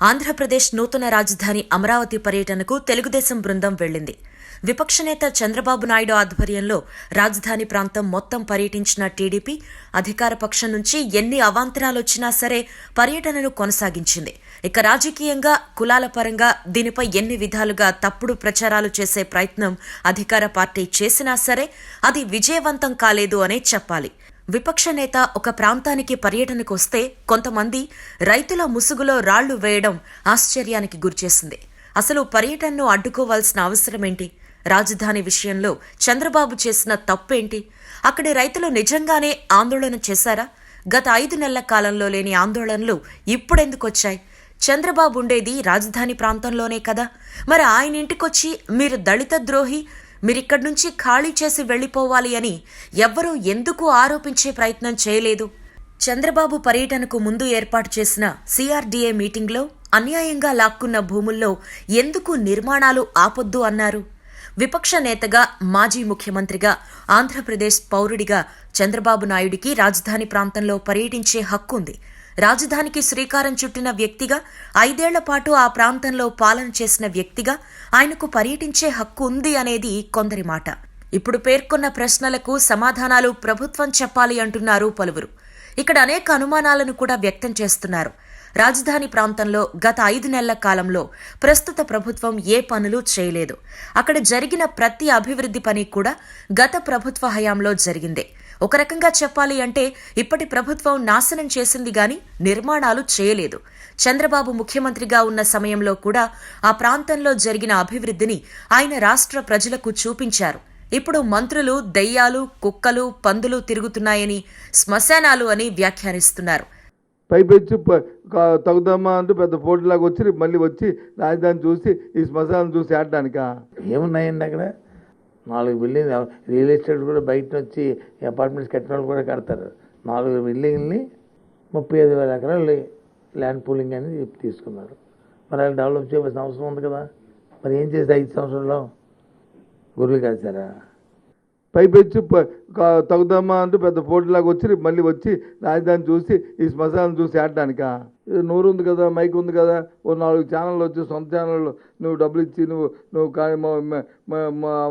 ఆంధ్రప్రదేశ్ నూతన రాజధాని అమరావతి పర్యటనకు తెలుగుదేశం బృందం వెళ్ళింది విపక్ష నేత చంద్రబాబు నాయుడు ఆధ్వర్యంలో రాజధాని ప్రాంతం మొత్తం పర్యటించిన టీడీపీ అధికార పక్షం నుంచి ఎన్ని అవాంతరాలొచ్చినా సరే పర్యటనను కొనసాగించింది. ఇక రాజకీయంగా కులాల పరంగా దీనిపై ఎన్ని విధాలుగా తప్పుడు ప్రచారాలు చేసే ప్రయత్నం అధికార పార్టీ చేసినా సరే అది విజయవంతం కాలేదు అనే చెప్పాలి. విపక్ష నేత ఒక ప్రాంతానికి పర్యటనకొస్తే కొంతమంది రైతుల ముసుగులో రాళ్ళు వేయడం ఆశ్చర్యానికి గురిచేసింది. అసలు పర్యటనను అడ్డుకోవాల్సిన అవసరమేంటి రాజధాని విషయంలో చంద్రబాబు చేసిన తప్పేంటి? అక్కడి రైతులు నిజంగానే ఆందోళన చేశారా? గత ఐదు నెలల కాలంలో లేని ఆందోళనలు ఇప్పుడెందుకొచ్చాయి? చంద్రబాబు ఉండేది రాజధాని ప్రాంతంలోనే కదా. మరి ఆయన ఇంటికొచ్చి మీరు దళిత ద్రోహి మీరిక్కడి నుంచి ఖాళీ చేసి వెళ్ళిపోవాలి అని ఎవ్వరూ ఎందుకు ఆరోపించే ప్రయత్నం చేయలేదు? చంద్రబాబు పర్యటనకు ముందు ఏర్పాటు చేసిన సిఆర్డీఏ మీటింగ్లో అన్యాయంగా లాక్కున్న భూముల్లో ఎందుకు నిర్మాణాలు ఆపొద్దు అన్నారు. విపక్ష నేతగా మాజీ ముఖ్యమంత్రిగా ఆంధ్రప్రదేశ్ పౌరుడిగా చంద్రబాబు నాయుడికి రాజధాని ప్రాంతంలో పర్యటించే హక్కుంది. రాజధానికి శ్రీకారం చుట్టిన వ్యక్తిగా ఐదేళ్ళ పాటు ఆ ప్రాంతంలో పాలన చేసిన వ్యక్తిగా ఆయనకు పర్యటించే హక్కు ఉంది అనేది కొందరి మాట. ఇప్పుడు పేర్కొన్న ప్రశ్నలకు సమాధానాలు ప్రభుత్వం చెప్పాలి అంటున్నారు పలువురు. ఇక్కడ అనేక అనుమానాలను కూడా వ్యక్తం చేస్తున్నారు. రాజధాని ప్రాంతంలో గత ఐదు నెలల కాలంలో ప్రస్తుత ప్రభుత్వం ఏ పనులు చేయలేదు. అక్కడ జరిగిన ప్రతి అభివృద్ధి పని కూడా గత ప్రభుత్వ హయాంలో జరిగిందే. ఒక రకంగా చెప్పాలి అంటే ఇప్పటి ప్రభుత్వం నాశనం చేసింది గాని నిర్మాణాలు చేయలేదు. చంద్రబాబు ముఖ్యమంత్రిగా ఉన్న సమయంలో కూడా ఆ ప్రాంతంలో జరిగిన అభివృద్ధిని ఆయన రాష్ట్ర ప్రజలకు చూపించారు. ఇప్పుడు మంత్రులు దెయ్యాలు కుక్కలు పందులు తిరుగుతున్నాయని శ్మశానాలు అని వ్యాఖ్యానిస్తున్నారు. పైపెచ్చి ప- తగుదమ్మా అంటూ పెద్ద పోటీలాగా వచ్చి మళ్ళీ వచ్చి రాజధాని చూసి ఈ శ్మశానం చూసి ఆడడానికా? ఏమున్నాయండి అక్కడ? నాలుగు బిల్డింగ్ రియల్ ఎస్టేట్ కూడా బయట వచ్చి అపార్ట్మెంట్స్ కట్టిన వాళ్ళు కూడా కడతారు. నాలుగు బిల్డింగ్ని ముప్పై ఐదు వేల ఎకరాలు ల్యాండ్ పూలింగ్ అని చెప్పి తీసుకున్నారు. మరి వాళ్ళు డెవలప్ చేయవలసిన అవసరం ఉంది కదా? మరి ఏం చేస్తే ఐదు సంవత్సరాల్లో? గొర్రెలు కాల్చారా పైపెచ్చి ప- అంటూ పెద్ద పోటీలాగా వచ్చి మళ్ళీ వచ్చి రాజధాని చూసి ఈ శ్మశానం చూసి ఆడటానికా నోరు ఉంది కదా మైక్ ఉంది కదా ఓ నాలుగు ఛానళ్ళు వచ్చి సొంత ఛానళ్ళు నువ్వు డబ్బులు ఇచ్చి నువ్వు నువ్వు కానీ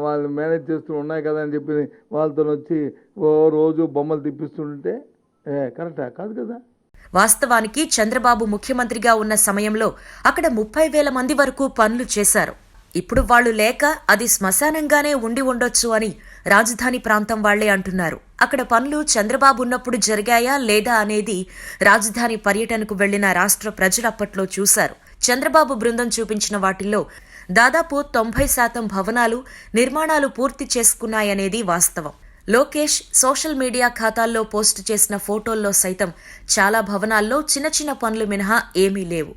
వాళ్ళని మేనేజ్ చేస్తూ ఉన్నాయి కదా అని చెప్పి వాళ్ళతో వచ్చి ఓ రోజు బొమ్మలు తిప్పిస్తుంటే ఏ కరెక్టా? కాదు కదా. వాస్తవానికి చంద్రబాబు ముఖ్యమంత్రిగా ఉన్న సమయంలో అక్కడ ముప్పై వేల మంది వరకు పనులు చేశారు. ఇప్పుడు వాళ్ళు లేక అది శ్మశానంగానే ఉండి ఉండొచ్చు అని రాజధాని ప్రాంతం వాళ్ళే అంటున్నారు. అక్కడ పనులు చంద్రబాబు ఉన్నప్పుడు జరిగాయా లేదా అనేది రాజధాని పర్యటనకు వెళ్ళిన రాష్ట్ర ప్రజలు అప్పట్లో చూశారు. చంద్రబాబు బృందం చూపించిన వాటిల్లో దాదాపు తొంభై శాతం భవనాలు నిర్మాణాలు పూర్తి చేసుకున్నాయనేది వాస్తవం. లోకేష్ సోషల్ మీడియా ఖాతాల్లో పోస్టు చేసిన ఫోటోల్లో సైతం చాలా భవనాల్లో చిన్న చిన్న పనులు మినహా ఏమీ లేవు.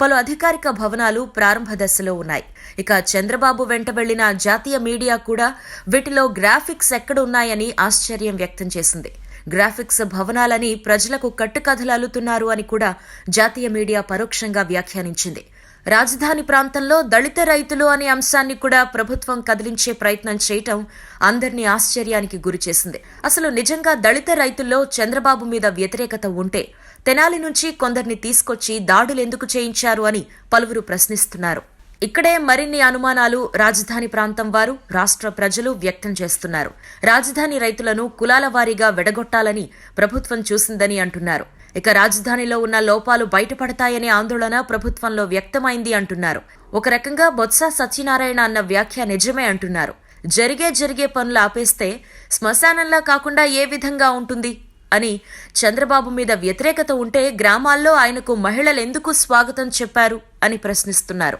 పలు అధికారిక భవనాలు ప్రారంభ దశలో ఉన్నాయి. ఇక చంద్రబాబు వెంట వెళ్ళిన జాతీయ మీడియా కూడా వీటిలో గ్రాఫిక్స్ ఎక్కడున్నాయని ఆశ్చర్యం వ్యక్తం చేసింది. గ్రాఫిక్స్ భవనాలని ప్రజలకు కట్టుకథలు అల్లుతున్నారు అని కూడా జాతీయ మీడియా పరోక్షంగా వ్యాఖ్యానించింది. రాజధాని ప్రాంతంలో దళిత రైతులు అనే అంశాన్ని కూడా ప్రభుత్వం కదిలించే ప్రయత్నం చేయటం అందరినీ ఆశ్చర్యానికి గురిచేసింది. అసలు నిజంగా దళిత రైతుల్లో చంద్రబాబు మీద వ్యతిరేకత ఉంటే తెనాలి నుంచి కొందరిని తీసుకొచ్చి దాడులు ఎందుకు చేయించారు అని పలువురు ప్రశ్నిస్తున్నారు. ఇక్కడే మరిన్ని అనుమానాలు రాజధాని ప్రాంతం వారు రాష్ట్ర ప్రజలు వ్యక్తం చేస్తున్నారు. రాజధాని రైతులను కులాల వారీగా వెడగొట్టాలని ప్రభుత్వం చూసిందని అంటున్నారు. ఇక రాజధానిలో ఉన్న లోపాలు బయటపడతాయనే ఆందోళన ప్రభుత్వంలో వ్యక్తమైంది అంటున్నారు. ఒక రకంగా బొత్స సత్యనారాయణ అన్న వ్యాఖ్య నిజమే అంటున్నారు. జరిగే జరిగే పనులు ఆపేస్తే శ్మశానంలా కాకుండా ఏ విధంగా ఉంటుంది? అని చంద్రబాబు మీద వ్యతిరేకత ఉంటే గ్రామాల్లో ఆయనకు మహిళలు ఎందుకు స్వాగతం చెప్పారు అని ప్రశ్నిస్తున్నారు.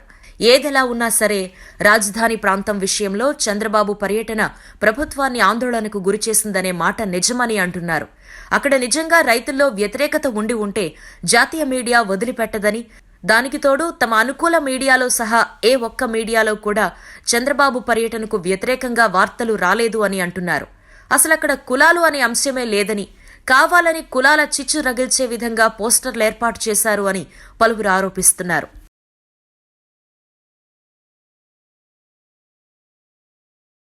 ఏదెలా ఉన్నా సరే రాజధాని ప్రాంతం విషయంలో చంద్రబాబు పర్యటన ప్రభుత్వాన్ని ఆందోళనకు గురిచేసిందనే మాట నిజమని అంటున్నారు. అక్కడ నిజంగా రైతుల్లో వ్యతిరేకత ఉండి ఉంటే జాతీయ మీడియా వదిలిపెట్టదని దానికి తోడు తమ అనుకూల మీడియాలో సహా ఏ ఒక్క మీడియాలో కూడా చంద్రబాబు పర్యటనకు వ్యతిరేకంగా వార్తలు రాలేదు అని అంటున్నారు. అసలు అక్కడ కులాలు అనే అంశమే లేదని కావాలని కులాల చిచ్చు రగిల్చే విధంగా పోస్టర్లు ఏర్పాటు చేశారు అని పలువురు ఆరోపిస్తున్నారు.